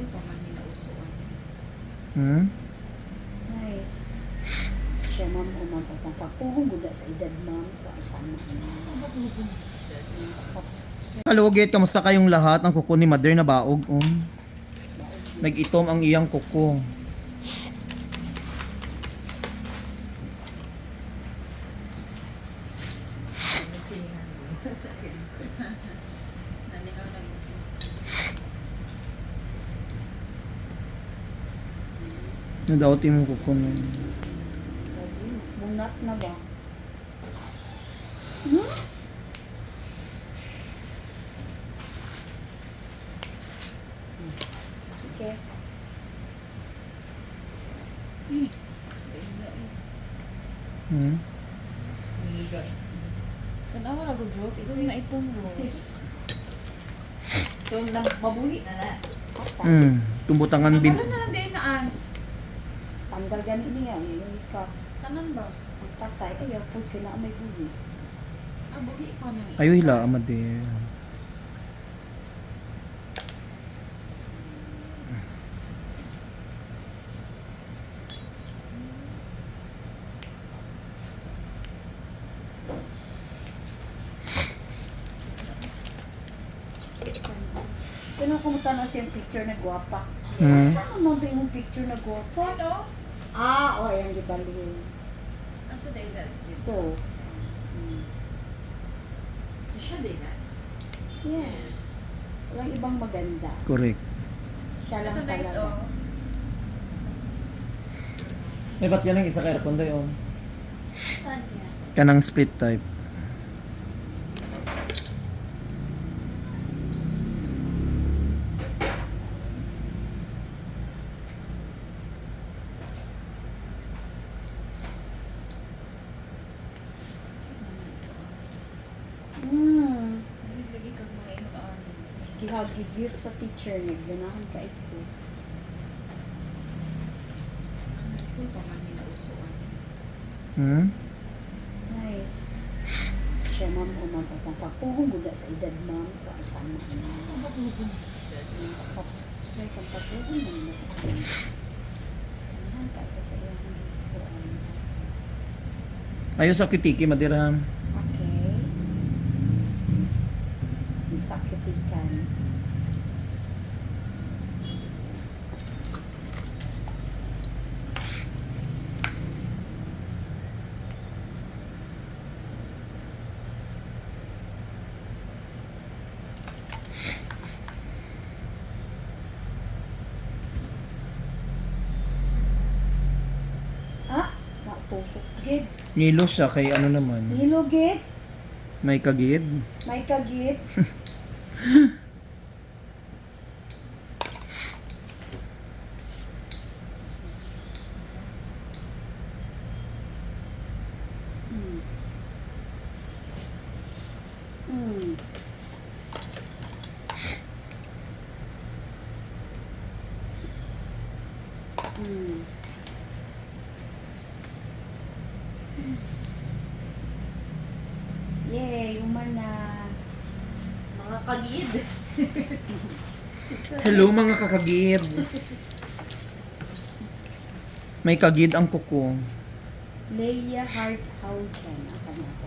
school pa man minausuan. Hmm? Nice. Siya ma'am o magpapakpuhong guda sa edad ma'am. Kalugit, kamusta kayong lahat? Ang kuko ni Mother na baog. Um. Nag-itom ang iyang kuko. Mo. Na. Nadauti mo kuko nun. Munat na ba? Hmm? Sige. Hmm? Tanawa na good Rose. Ito na itong Rose. Ito lang, mabuhi na na. Hmm. Tumbutangan bin... Ano na lang din na ans? Tanggal gani niya. Yung ika. Tanan ba? Ang patay. Ayaw po kina may buhi. Ah, buhi pa na. Ayo hila, Mother. Kano kumuta na siyang picture na gwapa? Hmm. Saan mo ba yung picture na gwapa? Ano? Ah, o, ayan, gibalin. Asa day that? Ito. Hmm. Siya na. Yes. Walang ibang maganda. Correct. Siya lang Ito nice talaga. oh. May ba't yan ang isa kay Rapondo yun? Saan yan? Kanang split type. Hmm. Lagi kang mga ino army. Gihagi-gift sa teacher niya. Ganahan ka ito. School pa man minausuan. Hmm? Nice. Siya ma'am o magpapakpuhong guda sa edad ma'am. Kaitama May kampatuhong man na sa kanya. Ganahan ka ito sa iyang Ayaw sa kitiki, Mother ha. Okay. Isakitikan. Ah, natusok gid. Nilo siya kay ano naman. Nilugit. May kagid. May kagit. Mm. Mm. Mm. Yay, uman na. Mga kagid. Hello mga kakagid. May kagid ang kuko. Leia Hart Houchan ang kanya ko.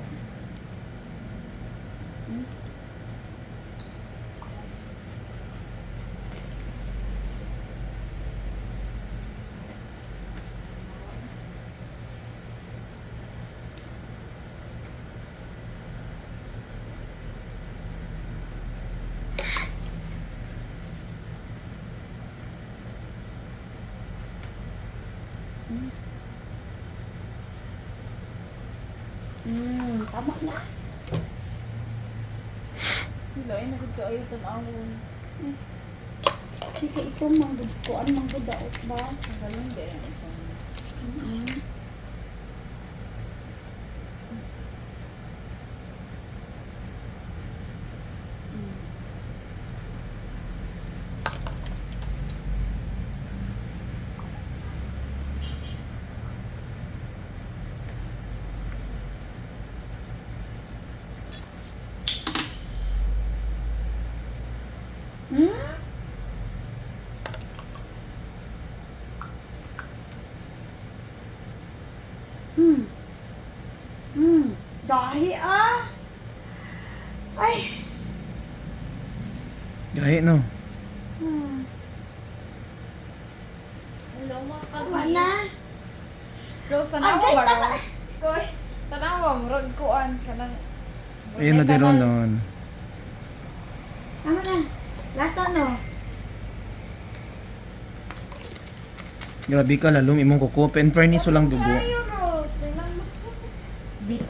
Hmm, tama na. Hilo, ay nagod ka ayaw tanawon. Hindi ka ito manggod ko. Ano manggod daot ba? Ang galing din. Mm-hmm. Hmm? Gahi ah. Ay. Gahi no. Hmm. Hello mga Tama kaduhi. na. Rose, tanawa Agay, ba? Koy, tanawa, murag kuan ka ng... Ayun na din nun. Tama na. Last na no. Grabe ka lalong imong kuko. In fairness, walang dugo. Ayun, mo.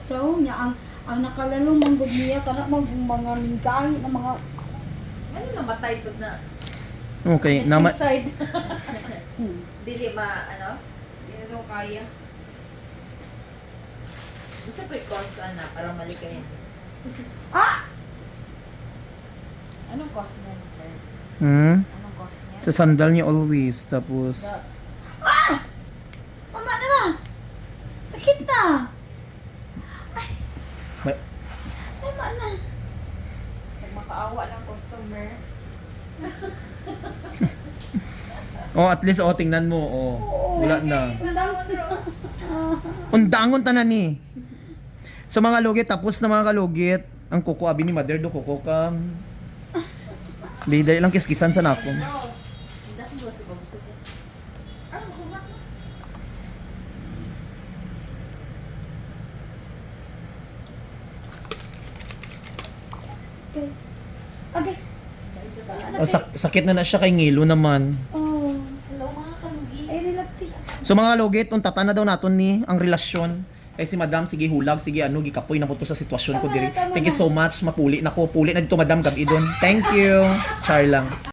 Bitaw niya ang ang nakalalong manggod niya kana mag mga gahi na mga Ano namatay pag na Okay, nama Suicide. hmm. dili ma ano? Hindi na daw kaya. Sa precaution na para malikayin. Ah! Anong cost niya, sir? hmm? Anong cost niya? Sa sandal niya always. Tapos, The- Mama na ba? Sakit na. may, Tama na. Pag makaawa ng customer. Oh, at least, oh, tingnan mo, oh. Wala na. Undangon tanan ni. So mga lugit, tapos na mga kalugit, ang kuko abi ni mother do kuko ka. Liday lang kiskisan sa nako. Okay. Okay. O, sak- sakit na na siya kay ngilo naman. Oh. Hello mga kalugi. Ay, relapti. So mga lugit, untata na daw naton ni ang relasyon. Kay si madam, sige hulag, sige ano, gikapoy na po to sa sitwasyon ko diri. Thank you so much, mapuli na ko. Puli na dito madam gabi doon. Thank you. Char lang.